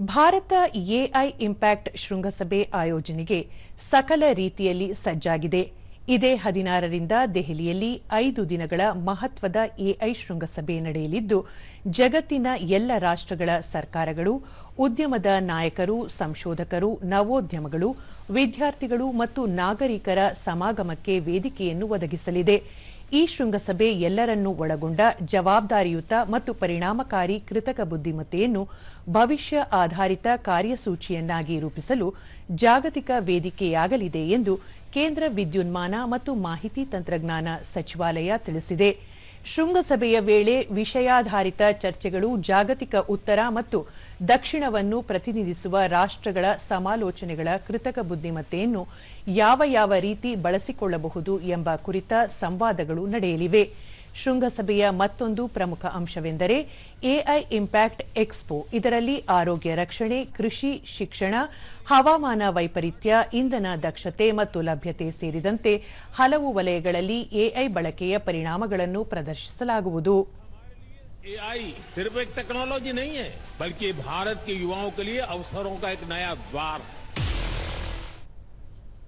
Bharat AI impact ಶೃಂಗಸಭೆ ಆಯೋಜನೆಗೆ ಸಕಲ ರೀತಿಯಲ್ಲಿ ಸಜ್ಜಾಗಿದೆ. ಇದೇ ಹದಿನಾರರಿಂದ ದೆಹಲಿಯಲ್ಲಿ ಐದು ದಿನಗಳ ಮಹತ್ವದ ಎಐ ಶೃಂಗಸಭೆ ನಡೆಯಲಿದ್ದು, ಜಗತ್ತಿನ ಎಲ್ಲ ರಾಷ್ಟ್ರಗಳ ಸರ್ಕಾರಗಳು, ಉದ್ಯಮದ ನಾಯಕರು, ಸಂಶೋಧಕರು, ನವೋದ್ಯಮಗಳು, ವಿದ್ಯಾರ್ಥಿಗಳು ಮತ್ತು ನಾಗರಿಕರ ಸಮಾಗಮಕ್ಕೆ ವೇದಿಕೆಯನ್ನು ಒದಗಿಸಲಿದೆ. ಈ ಶೃಂಗಸಭೆ ಎಲ್ಲರನ್ನೂ ಒಳಗೊಂಡ ಜವಾಬ್ದಾರಿಯುತ ಮತ್ತು ಪರಿಣಾಮಕಾರಿ ಕೃತಕ ಬುದ್ದಿಮತ್ತೆಯನ್ನು ಭವಿಷ್ಯ ಆಧಾರಿತ ಕಾರ್ಯಸೂಚಿಯನ್ನಾಗಿ ರೂಪಿಸಲು ಜಾಗತಿಕ ವೇದಿಕೆಯಾಗಲಿದೆ ಎಂದು ಕೇಂದ್ರ ವಿದ್ಯುನ್ಮಾನ ಮತ್ತು ಮಾಹಿತಿ ತಂತ್ರಜ್ಞಾನ ಸಚಿವಾಲಯ ತಿಳಿಸಿದೆ. ಶೃಂಗಸಭೆಯ ವೇಳೆ ವಿಷಯಾಧಾರಿತ ಚರ್ಚೆಗಳು, ಜಾಗತಿಕ ಉತ್ತರ ಮತ್ತು ದಕ್ಷಿಣವನ್ನು ಪ್ರತಿನಿಧಿಸುವ ರಾಷ್ಟ್ರಗಳ ಸಮಾಲೋಚನೆಗಳ ಕೃತಕ ಬುದ್ದಿಮತ್ತೆಯನ್ನು ಯಾವ ಯಾವ ರೀತಿ ಬಳಸಿಕೊಳ್ಳಬಹುದು ಎಂಬ ಕುರಿತ ಸಂವಾದಗಳು ನಡೆಯಲಿವೆ. ಶೃಂಗಸಭೆಯ ಮತ್ತೊಂದು ಪ್ರಮುಖ ಅಂಶವೆಂದರೆ ಎಐ ಇಂಪ್ಯಾಕ್ಟ್ ಎಕ್ಸ್ಪೋ ಇದರಲ್ಲಿ ಆರೋಗ್ಯ ರಕ್ಷಣೆ ಕೃಷಿ ಶಿಕ್ಷಣ ಹವಾಮಾನ ವೈಪರೀತ್ಯ ಇಂಧನ ದಕ್ಷತೆ ಮತ್ತು ಲಭ್ಯತೆ ಸೇರಿದಂತೆ ಹಲವು ವಲಯಗಳಲ್ಲಿ ಎಐ ಬಳಕೆಯ ಪರಿಣಾಮಗಳನ್ನು ಪ್ರದರ್ಶಿಸಲಾಗುವುದು एआई सिर्फ एक टेक्नोलॉजी नहीं है बल्कि भारत के युवाओं के लिए अवसरों का एक नया द्वार है